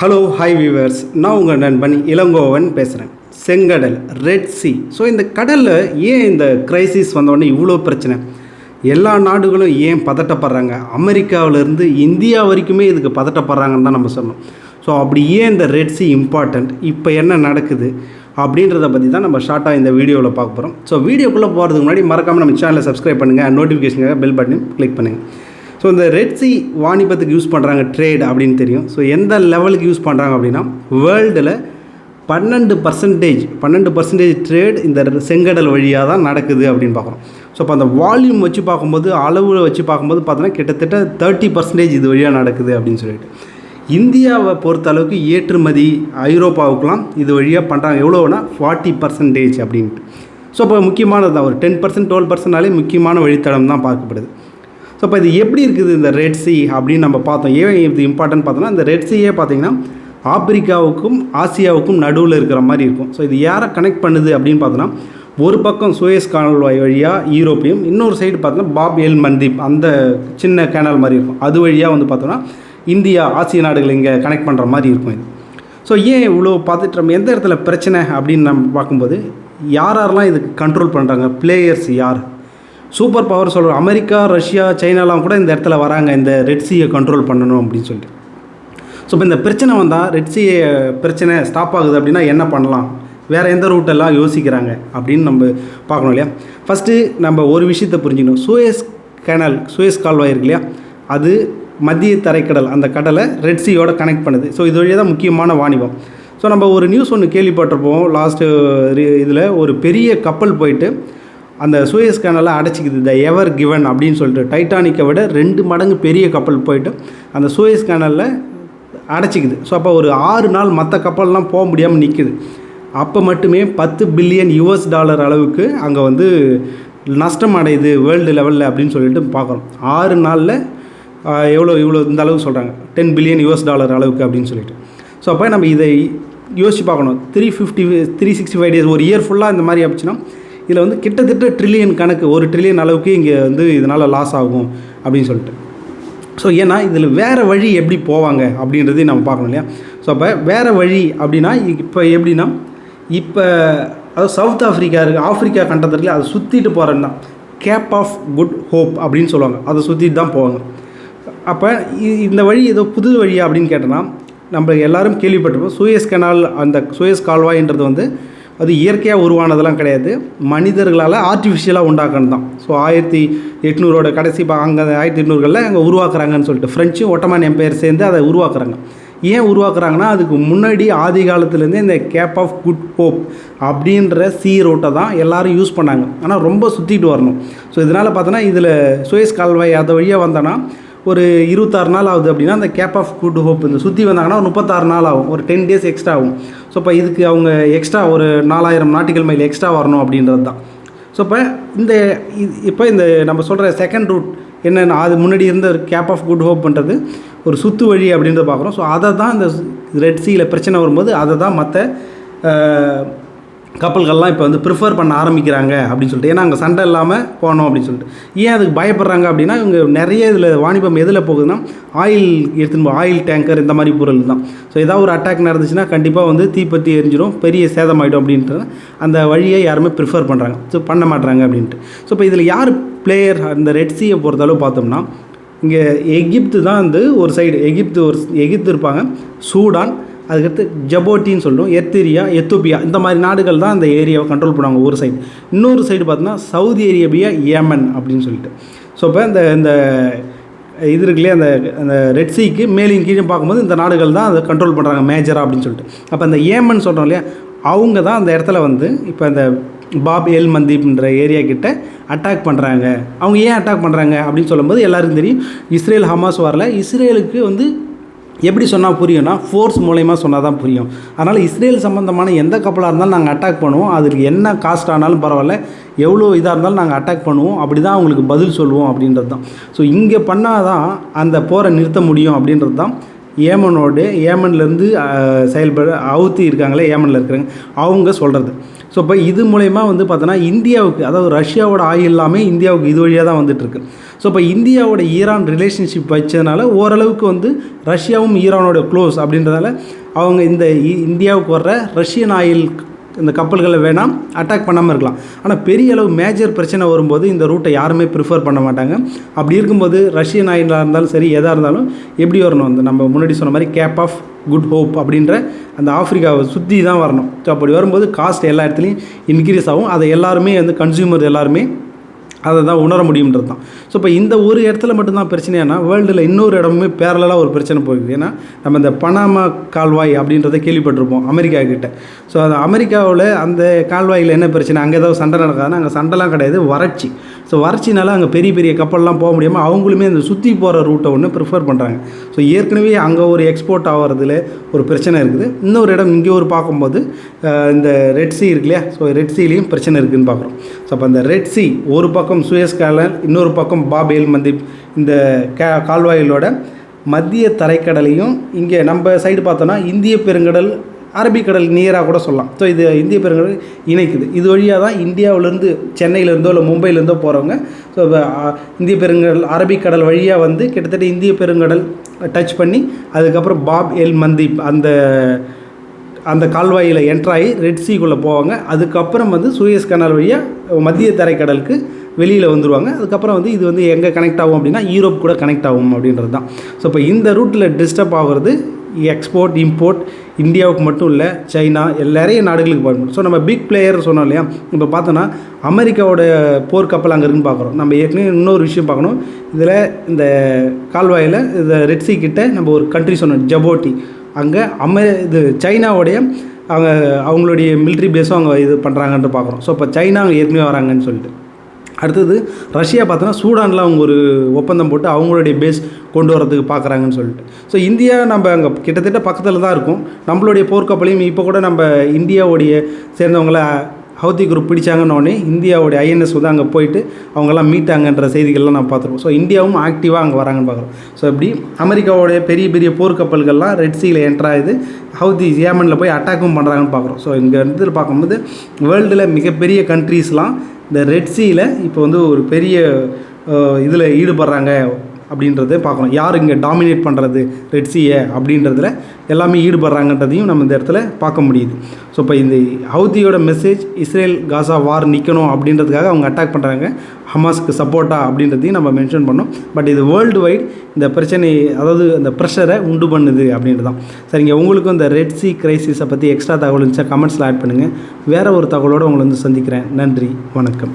Hello hi viewers நான் உங்கள் நண்பன் இளங்கோவன் பேசுகிறேன் செங்கடல் ரெட் சி ஸோ இந்த கடலில் ஏன் இந்த கிரைசிஸ் வந்தோடனே இவ்வளோ பிரச்சனை? எல்லா நாடுகளும் ஏன் பதட்டப்படுறாங்க? அமெரிக்காவிலேருந்து இந்தியா வரைக்குமே இதுக்கு பதட்டப்படுறாங்கன்னு தான் நம்ம சொன்னோம் ஸோ அப்படி ஏன் இந்த ரெட் சி இம்பார்ட்டண்ட் இப்போ என்ன நடக்குது? அப்படின்றத பற்றி தான் நம்ம ஷார்ட்டாக இந்த வீடியோவில் பார்க்க போகிறோம் ஸோ வீடியோக்குள்ளே போகிறதுக்கு முன்னாடி மறக்காமல் நம்ம சேனலை சப்ஸ்கிரைப் பண்ணுங்கள் நோட்டிஃபிகேஷனுக்காக பெல் பட்டனையும் கிளிக் பண்ணுங்கள் ஸோ இந்த ரெட் சி வாணிபத்துக்கு யூஸ் பண்ணுறாங்க ட்ரேட் அப்படின்னு தெரியும். ஸோ எந்த லெவலுக்கு யூஸ் பண்ணுறாங்க அப்படின்னா வேர்ல்டில் பன்னெண்டு பர்சன்டேஜ் பன்னெண்டு பர்சன்டேஜ் ட்ரேட் இந்த செங்கடல் வழியாக தான் நடக்குது அப்படின்னு பார்க்குறோம். ஸோ அப்போ அந்த வால்யூம் வச்சு பார்க்கும்போது அளவு வச்சு பார்க்கும்போது பார்த்தோன்னா கிட்டத்தட்ட தேர்ட்டி பர்சன்டேஜ் இது வழியாக நடக்குது அப்படின்னு சொல்லிட்டு. இந்தியாவை பொறுத்த அளவுக்கு ஏற்றுமதி ஐரோப்பாவுக்கெலாம் இது வழியாக பண்ணுறாங்க எவ்வளோனா ஃபார்ட்டி பர்சன்டேஜ் அப்படின்ட்டு. ஸோ இப்போ முக்கியமானது தான். ஒரு டென் பர்சன்ட் டுவெல் பர்சன்ட்னாலே முக்கியமான வழித்தடம் தான் பார்க்கப்படுது. ஸோ இப்போ இது எப்படி இருக்குது இந்த ரெட் சி அப்படின்னு நம்ம பார்த்தோம். ஏன் இது இம்பார்ட்டன்ட் பார்த்தோம்னா இந்த ரெட் சியே பார்த்தீங்கன்னா ஆப்பிரிக்காவுக்கும் ஆசியாவுக்கும் நடுவில் இருக்கிற மாதிரி இருக்கும். ஸோ இது யாரை கனெக்ட் பண்ணுது அப்படின்னு பார்த்தோன்னா ஒரு பக்கம் சுயஸ் கால்வாய் வழியாக யூரோப்பையும் இன்னொரு சைடு பார்த்தோன்னா பாப் எல் மந்தீப் அந்த சின்ன கேனல் மாதிரி இருக்கும். அது வழியாக வந்து பார்த்தோன்னா இந்தியா ஆசிய நாடுகள் இங்கே கனெக்ட் பண்ணுற மாதிரி இருக்கும் இது. ஸோ ஏன் இவ்வளோ பார்த்துட்டு நம்ம எந்த இடத்துல பிரச்சனை அப்படின்னு நம்ம பார்க்கும்போது யார் யாரெல்லாம் இதுக்கு கண்ட்ரோல் பண்ணுறாங்க பிளேயர்ஸ் யார்? சூப்பர் பவர் சொல்கிற அமெரிக்கா ரஷ்யா சைனாலாம் கூட இந்த இடத்துல வராங்க. இந்த ரெட் சீயை கண்ட்ரோல் பண்ணணும் அப்படின்னு சொல்லிட்டு. ஸோ இப்போ இந்த பிரச்சனை வந்தால் ரெட் சி பிரச்சனை ஸ்டாப் ஆகுது அப்படின்னா என்ன பண்ணலாம்? வேறு எந்த ரூட்டெல்லாம் யோசிக்கிறாங்க? அப்படின்னு நம்ம பார்க்கணும் இல்லையா? ஃபஸ்ட்டு நம்ம ஒரு விஷயத்தை புரிஞ்சுக்கணும். சூயஸ் கேனல் சூயஸ் கால்வாய் இருக்கு இல்லையா? அது மத்திய தரைக்கடல் அந்த கடலை ரெட் சியோட கனெக்ட் பண்ணுது. ஸோ இது வழியாக தான் முக்கியமான வாணிபம். ஸோ நம்ம ஒரு நியூஸ் ஒன்று கேள்விப்பட்டிருப்போம். லாஸ்ட்டு இதில் ஒரு பெரிய கப்பல் போயிட்டு அந்த சூயஸ் கேனலை அடைச்சிக்குது த எவர் கிவன் அப்படின்னு சொல்லிட்டு. டைட்டானிக்கை விட ரெண்டு மடங்கு பெரிய கப்பல் போயிட்டு அந்த சூயஸ் கேனலில் அடைச்சிக்குது. ஸோ அப்போ ஒரு ஆறு நாள் மற்ற கப்பல்லாம் போக முடியாமல் நிற்குது அப்போ மட்டுமே பத்து பில்லியன் யூஎஸ் டாலர் அளவுக்கு அங்கே வந்து நஷ்டம் அடையுது வேர்ல்டு லெவலில் அப்படின்னு சொல்லிட்டு பார்க்குறோம். ஆறு நாளில் எவ்வளோ இவ்வளோ இந்த அளவுக்கு சொல்கிறாங்க டென் பில்லியன் யூஎஸ் டாலர் அளவுக்கு அப்படின்னு சொல்லிட்டு. ஸோ அப்போ நம்ம இதை யோசிச்சு பார்க்கணும். Three fifty three sixty five days ஒரு இயர் ஃபுல்லாக இந்த மாதிரி ஆச்சுன்னா இதில் வந்து கிட்டத்தட்ட ட்ரில்லியன் கணக்கு ஒரு ட்ரில்லியன் அளவுக்கு இங்கே வந்து இதனால் லாஸ் ஆகும் அப்படின்னு சொல்லிட்டு. ஸோ ஏன்னா இதில் வேறு வழி எப்படி போவாங்க அப்படின்றதையும் நம்ம பார்க்கணும் இல்லையா? ஸோ அப்போ வேறு வழி அப்படின்னா இப்போ எப்படின்னா இப்போ அதாவது சவுத் ஆஃப்ரிக்கா இருக்குது ஆஃப்ரிக்கா கண்டத்தில் அதை சுற்றிட்டு போகிறேன்னா கேப் ஆஃப் குட் ஹோப் அப்படின்னு சொல்லுவாங்க. அதை சுற்றிட்டு தான் போவாங்க. அப்போ இந்த வழி ஏதோ புது வழியா அப்படின்னு கேட்டோன்னா நம்ம எல்லாரும் கேள்விப்பட்டிருப்போம் சூயஸ் கெனால் அந்த சூயஸ் கால்வாய்ன்றது வந்து அது இயற்கையாக உருவானதெல்லாம் கிடையாது. மனிதர்களால் ஆர்டிஃபிஷியலாக உண்டாக்கணும் தான். ஸோ ஆயிரத்தி எட்நூறோட கடைசி பா அங்கே ஆயிரத்தி எட்நூறுகளில் அங்கே உருவாக்குறாங்கன்னு சொல்லிட்டு ஃப்ரெஞ்சு ஒட்டமான் எம்பையர் சேர்ந்து அதை உருவாக்குறாங்க. ஏன் உருவாக்குறாங்கன்னா அதுக்கு முன்னாடி ஆதி காலத்துலேருந்தே இந்த கேப் ஆஃப் குட் ஹோப் அப்படின்ற சி ரோட்டை தான் எல்லோரும் யூஸ் பண்ணாங்க. ஆனால் ரொம்ப சுற்றிட்டு வரணும். ஸோ இதனால் பார்த்தோன்னா இதில் சுயஸ் கால்வாய் அதை வழியாக வந்தோன்னா ஒரு இருபத்தாறு நாள் ஆகுது அப்படின்னா அந்த கேப் ஆஃப் குட் ஹோப் இந்த சுற்றி வந்தாங்கன்னா ஒரு முப்பத்தாறு நாள் ஆகும். ஒரு டென் டேஸ் எக்ஸ்ட்ரா ஆகும். ஸோ இப்போ இதுக்கு அவங்க எக்ஸ்ட்ரா ஒரு நாலாயிரம் நாட்டிகள் மைல் எக்ஸ்ட்ரா வரணும் அப்படின்றது தான். ஸோ இப்போ இந்த இப்போ இந்த நம்ம சொல்கிற செகண்ட் ரூட் என்னென்ன அது முன்னாடி இருந்த ஒரு கேப் ஆஃப் குட் ஹோப்ன்றது ஒரு சுத்து வழி அப்படின்றத பார்க்குறோம். ஸோ அதை தான் இந்த ரெட் சீயில் பிரச்சனை வரும்போது அதை தான் மற்ற கப்பல்கள்லாம் இப்போ வந்து ப்ரிஃபர் பண்ண ஆரம்பிக்கிறாங்க அப்படின்னு சொல்லிட்டு. ஏன்னா அங்கே சண்டை இல்லாமல் போனோம் அப்படின்னு சொல்லிட்டு. ஏன் அதுக்கு பயப்படுறாங்க அப்படின்னா இவங்க நிறைய இதில் வாணிபம் எதில் போகுதுன்னா ஆயில் எடுத்துன்னு ஆயில் டேங்கர் இந்த மாதிரி பொருள் தான். ஸோ ஏதாவது ஒரு அட்டாக் நடந்துச்சுன்னா கண்டிப்பாக வந்து தீப்பற்றி எரிஞ்சிடும் பெரிய சேதமாயிடும் அப்படின்ட்டு அந்த வழியை யாருமே ப்ரிஃபர் பண்ணுறாங்க ஸோ பண்ண மாட்டுறாங்க அப்படின்ட்டு. ஸோ இப்போ இதில் யார் பிளேயர் அந்த ரெட் சியை பொறுத்தளவு பார்த்தோம்னா இங்கே எகிப்து தான் வந்து ஒரு சைடு எகிப்து ஒரு எகிப்து இருப்பாங்க சூடான் அதுக்கடுத்து ஜபோட்டின்னு சொல்லுவோம் எத்திரியா எத்தோப்பியா இந்த மாதிரி நாடுகள் தான் அந்த ஏரியாவை கண்ட்ரோல் பண்ணுவாங்க ஒரு சைடு இன்னொரு சைடு பார்த்தோன்னா சவுதி அரேபியா ஏமன் அப்படின்னு சொல்லிட்டு. ஸோ இப்போ இந்த இந்த இது இருக்குல்லையே அந்த அந்த ரெட் சீக்கு மேலையும் கீழே பார்க்கும்போது இந்த நாடுகள் தான் அதை கண்ட்ரோல் பண்ணுறாங்க மேஜராக அப்படின்னு சொல்லிட்டு. அப்போ அந்த ஏமன் சொல்கிறோம் இல்லையா அவங்க தான் அந்த இடத்துல வந்து இப்போ இந்த பாப் எல் மந்தீப்ன்ற ஏரியா கிட்ட அட்டாக் பண்ணுறாங்க அவங்க ஏன் அட்டாக் பண்ணுறாங்க அப்படின்னு சொல்லும்போது எல்லாருக்கும் தெரியும் இஸ்ரேல் ஹமாஸ் வரல. இஸ்ரேலுக்கு வந்து எப்படி சொன்னால் புரியும்னா ஃபோர்ஸ் மூலயமா சொன்னால் தான் புரியும். அதனால் இஸ்ரேல் சம்மந்தமான எந்த கப்பலாக இருந்தாலும் நாங்கள் அட்டாக் பண்ணுவோம். அதுக்கு என்ன காஸ்ட் ஆனாலும் பரவாயில்ல. எவ்வளோ இதாக இருந்தாலும் நாங்கள் அட்டாக் பண்ணுவோம். அப்படி தான் அவங்களுக்கு பதில் சொல்லுவோம் அப்படின்றது தான் ஸோ இங்கே பண்ணால் தான் அந்த போரை நிறுத்த முடியும் அப்படின்றது தான் ஏமனோடு ஏமன்லேருந்து செயல்பட அவுத்தி இருக்காங்களே ஏமனில் இருக்கிறாங்க அவங்க சொல்கிறது ஸோ இப்போ இது மூலயமா வந்து பார்த்தோன்னா இந்தியாவுக்கு அதாவது ரஷ்யாவோட ஆயில் எல்லாமே இந்தியாவுக்கு இது வழியாக தான் வந்துட்டுருக்கு ஸோ இப்போ இந்தியாவோட ஈரான் ரிலேஷன்ஷிப் வச்சதுனால ஓரளவுக்கு வந்து ரஷ்யாவும் ஈரானோட க்ளோஸ் அப்படின்றதால அவங்க இந்த இ- இந்தியாவுக்கு வர்ற ரஷ்யன் ஆயில் இந்த கப்பல்களை வேணாம் அட்டாக் பண்ணாமல் இருக்கலாம். ஆனால் பெரிய அளவு மேஜர் பிரச்சனை வரும்போது இந்த ரூட்டை யாருமே ப்ரிஃபர் பண்ண மாட்டாங்க. அப்படி இருக்கும்போது ரஷ்யன் ஆயிலாக இருந்தாலும் சரி எதாக இருந்தாலும் எப்படி வரணும்? அந்த நம்ம முன்னாடி சொன்ன மாதிரி கேப் ஆஃப் குட் ஹோப் அப்படின்ற அந்த ஆஃப்ரிக்காவை சுற்றி தான் வரணும். ஸோ அப்படி வரும்போது காஸ்ட் எல்லா இடத்துலையும் இன்க்ரீஸ் ஆகும். அதை எல்லாருமே வந்து கன்சியூமர் எல்லாருமே அதை தான் உணர முடியுன்றது தான். ஸோ இப்போ இந்த ஒரு இடத்துல மட்டும்தான் பிரச்சனையானா வேர்ல்டில் இன்னொரு இடமுமே பேரலாக ஒரு பிரச்சனை போகுது. ஏன்னா நம்ம இந்த பனாமா கால்வாய் அப்படின்றத கேள்விப்பட்டிருப்போம் அமெரிக்கா கிட்ட. ஸோ அது அமெரிக்காவில் அந்த கால்வாயில் என்ன பிரச்சனை? அங்கே ஏதாவது சண்டை நடக்காதுன்னா அங்கே சண்டைலாம் கிடையாது வறட்சி. ஸோ வறட்சினால அங்கே பெரிய பெரிய கப்பல்லாம் போக முடியாமல் அவங்களுமே அந்த சுற்றி போகிற ரூட்டை ஒன்று ப்ரிஃபர் பண்ணுறாங்க ஸோ ஏற்கனவே அங்கே ஒரு எக்ஸ்போர்ட் ஆகிறதுல ஒரு பிரச்சனை இருக்குது. இன்னொரு இடம் இங்கே ஒரு பார்க்கும்போது இந்த ரெட் சி இருக்கு இல்லையா? ஸோ ரெட் சீலையும் பிரச்சனை இருக்குதுன்னு பார்க்குறோம். ஸோ அப்போ அந்த ரெட் சி ஒரு பக்கம் சுயஸ் காலன் இன்னொரு பக்கம் பாபேல் மந்திப் இந்த கே கால்வாயிலோட மத்திய தரைக்கடலையும் இங்கே நம்ம சைடு பார்த்தோன்னா இந்திய பெருங்கடல் அரபிக்கடல் நியராக கூட சொல்லலாம். ஸோ இது இந்திய பெருங்கடல் இணைக்குது. இது வழியாக தான் இந்தியாவிலேருந்து சென்னையிலேருந்தோ இல்லை மும்பையிலேருந்தோ போகிறவங்க ஸோ இந்திய பெருங்கடல் அரபிக்கடல் வழியாக வந்து கிட்டத்தட்ட இந்திய பெருங்கடல் டச் பண்ணி அதுக்கப்புறம் பாப் எல் மந்தீப் அந்த அந்த கால்வாயில் என்ட்ராகி ரெட் சீக்குள்ளே போவாங்க. அதுக்கப்புறம் வந்து சூயஸ் கனால் வழியாக மத்திய தரைக்கடலுக்கு வெளியில் வந்துடுவாங்க அதுக்கப்புறம் வந்து இது வந்து எங்கே கனெக்ட் ஆகும் அப்படின்னா யூரோப் கூட கனெக்ட் ஆகும் அப்படின்றது தான் ஸோ இப்போ இந்த ரூட்டில் டிஸ்டர்ப் ஆகிறது E எக்ஸ்போர்ட் இம்போர்ட் இந்தியாவுக்கு மட்டும் இல்லை சைனா நிறைய நாடுகளுக்கு பயன்படும் ஸோ நம்ம பிக் பிளேயர் சொன்னோம் இல்லையா? இப்போ பார்த்தோன்னா அமெரிக்காவோட போர்க்கப்பல் அங்கே இருக்குன்னு பார்க்குறோம். நம்ம ஏற்கனவே இன்னொரு விஷயம் பார்க்கணும். இதில் இந்த கால்வாயில் இந்த ரெட்ஸி கிட்ட நம்ம ஒரு கண்ட்ரி சொன்னோம் ஜபோட்டி அங்கே அமெ இது சைனாவுடைய அவங்க அவங்களுடைய மிலிட்ரி பேஸும் அவங்க இது பண்ணுறாங்கன்ட்டு பார்க்குறோம். ஸோ இப்போ சைனா அங்கே ஏற்கனவே வராங்கன்னு சொல்லிட்டு. அடுத்தது ரஷ்யா பார்த்தோன்னா சூடானில் அவங்க ஒரு ஒப்பந்தம் போட்டு அவங்களுடைய பேஸ் கொண்டு வரதுக்கு பார்க்குறாங்கன்னு சொல்லிட்டு. ஸோ இந்தியா நம்ம அங்கே கிட்டத்தட்ட பக்கத்தில் தான் இருக்கும். நம்மளுடைய போர்க்கப்பலையும் இப்போ கூட நம்ம இந்தியாவுடைய சேர்ந்தவங்கள ஹவுதி குரூப் பிடிச்சாங்கன்னொடனே இந்தியாவுடைய ஐஎன்எஸ் வந்து அங்கே போயிட்டு அவங்கெல்லாம் மீட்டாங்கன்ற செய்திகள்லாம் நான் பார்த்துருக்கோம் ஸோ இந்தியாவும் ஆக்டிவாக அங்கே வராங்கன்னு பார்க்குறோம். ஸோ இப்படி அமெரிக்காவுடைய பெரிய பெரிய போர்க்கப்பல்கள்லாம் ரெட் சீல என்ட்ராகுது ஹவுதி ஏமனில் போய் அட்டாக்கும் பண்ணுறாங்கன்னு பார்க்குறோம். ஸோ இங்கே வந்து பார்க்கும்போது வேர்ல்டில் மிகப்பெரிய கண்ட்ரீஸ்லாம் இந்த ரெட் சீல இப்போ வந்து ஒரு பெரிய இதில் ஈடுபடுறாங்க அப்படின்றத பார்க்கணும் யார் இங்கே டாமினேட் பண்ணுறது ரெட்சியை அப்படின்றதுல எல்லாமே ஈடுபடுறாங்கன்றதையும் நம்ம இந்த இடத்துல பார்க்க முடியுது. ஸோ இப்போ இந்த ஹவுதியோட மெசேஜ் இஸ்ரேல் காசா வார் நிற்கணும் அப்படின்றதுக்காக அவங்க அட்டாக் பண்ணுறாங்க ஹமாஸ்க்கு சப்போர்ட்டா அப்படின்றதையும் நம்ம மென்ஷன் பண்ணோம். பட் இது வேர்ல்டு வைட் இந்த பிரச்சனை அதாவது அந்த ப்ரெஷரை உண்டு பண்ணுது அப்படின்றது தான் சரிங்க உங்களுக்கும் இந்த ரெட் சி கிரைசிஸை பற்றி எக்ஸ்ட்ரா தகவல் இருந்துச்சா? கமெண்ட்ஸில் ஆட் பண்ணுங்கள் வேறு ஒரு தகவலோடு உங்களை வந்து சந்திக்கிறேன். நன்றி வணக்கம்.